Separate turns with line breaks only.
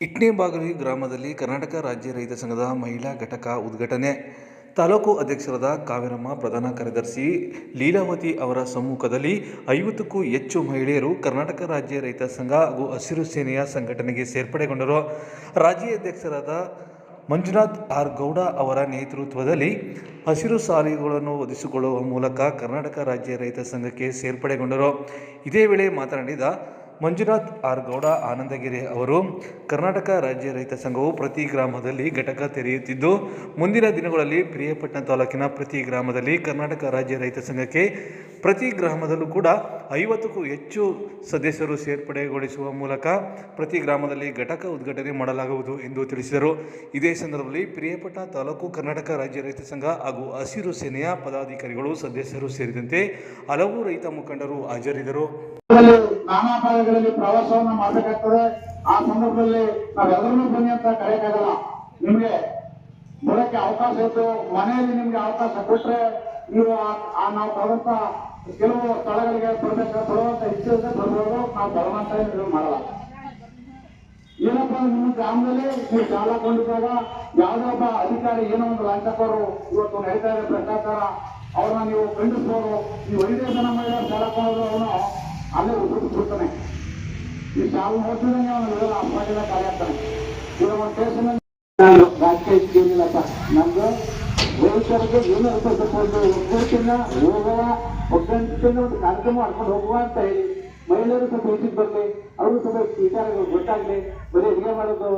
ಇಟ್ನೆಬಾಗಲಿ ಗ್ರಾಮದಲ್ಲಿ ಕರ್ನಾಟಕ ರಾಜ್ಯ ರೈತ ಸಂಘದ ಮಹಿಳಾ ಘಟಕ ಉದ್ಘಾಟನೆ. ತಾಲೂಕು ಅಧ್ಯಕ್ಷರಾದ ಕಾವೇರಮ್ಮ, ಪ್ರಧಾನ ಕಾರ್ಯದರ್ಶಿ ಲೀಲಾವತಿ ಅವರ ಸಮ್ಮುಖದಲ್ಲಿ ಐವತ್ತಕ್ಕೂ ಹೆಚ್ಚು ಮಹಿಳೆಯರು ಕರ್ನಾಟಕ ರಾಜ್ಯ ರೈತ ಸಂಘ ಹಾಗೂ ಹಸಿರು ಸೇನೆಯ ಸಂಘಟನೆಗೆ ಸೇರ್ಪಡೆಗೊಂಡರು. ರಾಜ್ಯ ಅಧ್ಯಕ್ಷರಾದ ಮಂಜುನಾಥ್ ಆರ್ ಗೌಡ ಅವರ ನೇತೃತ್ವದಲ್ಲಿ ಹಸಿರು ಸಾಲಿಗಳನ್ನು ಒದಿಸಿಕೊಳ್ಳುವ ಮೂಲಕ ಕರ್ನಾಟಕ ರಾಜ್ಯ ರೈತ ಸಂಘಕ್ಕೆ ಸೇರ್ಪಡೆಗೊಂಡರು. ಇದೇ ವೇಳೆ ಮಾತನಾಡಿದ ಮಂಜುನಾಥ್ ಆರ್ ಗೌಡ ಆನಂದಗಿರಿ ಅವರು ಕರ್ನಾಟಕ ರಾಜ್ಯ ರೈತ ಸಂಘವು ಪ್ರತಿ ಗ್ರಾಮದಲ್ಲಿ ಘಟಕ ತೆರೆಯುತ್ತಿದ್ದು, ಮುಂದಿನ ದಿನಗಳಲ್ಲಿ ಪ್ರಿಯಪಟ್ಟಣ ತಾಲೂಕಿನ ಪ್ರತಿ ಗ್ರಾಮದಲ್ಲಿ ಕರ್ನಾಟಕ ರಾಜ್ಯ ರೈತ ಸಂಘಕ್ಕೆ ಪ್ರತಿ ಗ್ರಾಮದಲ್ಲೂ ಕೂಡ ಐವತ್ತಕ್ಕೂ ಹೆಚ್ಚು ಸದಸ್ಯರು ಸೇರ್ಪಡೆಗೊಳಿಸುವ ಮೂಲಕ ಪ್ರತಿ ಗ್ರಾಮದಲ್ಲಿ ಘಟಕ ಉದ್ಘಾಟನೆ ಮಾಡಲಾಗುವುದು ಎಂದು ತಿಳಿಸಿದರು. ಇದೇ ಸಂದರ್ಭದಲ್ಲಿ ಪ್ರಿಯಪಟ್ಟಣ ತಾಲೂಕು ಕರ್ನಾಟಕ ರಾಜ್ಯ ರೈತ ಸಂಘ ಹಾಗೂ ಹಸಿರು ಸೇನೆಯ ಪದಾಧಿಕಾರಿಗಳು ಸದಸ್ಯರು ಸೇರಿದಂತೆ ಹಲವು ರೈತ ಮುಖಂಡರು ಹಾಜರಿದ್ದರು.
ಗಳಲ್ಲಿ ನಾನಾ ಭಾಗಗಳಲ್ಲಿ ಪ್ರವಾಸವನ್ನ ಮಾಡಬೇಕಾಗ್ತದೆ. ಆ ಸಂದರ್ಭದಲ್ಲಿ ನಾವೆಲ್ಲರನ್ನೂ ಬನ್ನಿ ಅಂತ ಕರೆಯಕ್ಕಾಗಲ್ಲ. ನಿಮ್ಗೆ ಬರೋಕ್ಕೆ ಅವಕಾಶ ಇತ್ತು. ಮನೆಯಲ್ಲಿ ನಿಮ್ಗೆ ಅವಕಾಶ ಕೊಟ್ರೆ ನೀವು ಆ- ನಾವು ಬರುವಂತ ಕೆಲವು ಸ್ಥಳಗಳಿಗೆ ಬರ್ಬೇಕು ಬರುವಂತ ಇಚ್ಛೆ ಬರ್ಬೋದು. ನಾವು ಬರುವಂತ ಮಾಡಲ್ಲ. ಏನಪ್ಪ ನಿಮ್ಮ ಗ್ರಾಮದಲ್ಲಿ ನೀವು ಸಾಲ ಕೊಂಡಿದ್ದಾಗ ಯಾವುದೇ ಒಬ್ಬ ಅಧಿಕಾರಿ ಏನೋ ಒಂದು ಲಂಚಕೋರು ಇವತ್ತು ನಡೀತಾ ಇದೆ ಭ್ರಷ್ಟಾಚಾರ. ಅವ್ರನ್ನ ನೀವು ಖಂಡಿಸ್ಬೋದು. ನೀವು ಐದೇ ಜನ ಮಹಿಳೆಯರು ಸಾಲ ಕೊಳ್ಳೋದು ಅವನು ಅಲ್ಲೇ ಈ ಸಾಲ ನೋಡ್ತಿದಂಗೆ ಅವನು ಇವೆಲ್ಲ ಅಪಾಯದ ಕಾರ್ಯ ಆಗ್ತಾನೆ ಇವಾಗ ಒಂದು ಕೇಸಿನಲ್ಲಿ ನಾನು ರಾಜಕೀಯ ಏನಿಲ್ಲಪ್ಪ ನಮ್ದು ರೈತರಿಗೆ ಏನು ಅರ್ಥಕೊಂಡು ಒಗ್ಗಟ್ಟಿನ ಹೋಗುವ ಒಗ್ಗಟ್ಟಿನ ಒಂದು ಕಾರ್ಯಕ್ರಮ ಮಾಡ್ಕೊಂಡು ಹೋಗುವ ಅಂತ ಹೇಳಿ ಮಹಿಳೆಯರು ಸ್ವಲ್ಪ ಹೆಚ್ಚಿಗೆ ಬರಲಿ ಅವರು ಸ್ವಲ್ಪ ವಿಚಾರಗಳು ಗೊತ್ತಾಗ್ಲಿ. ಬರೀ ಅಡುಗೆ ಮಾಡೋದು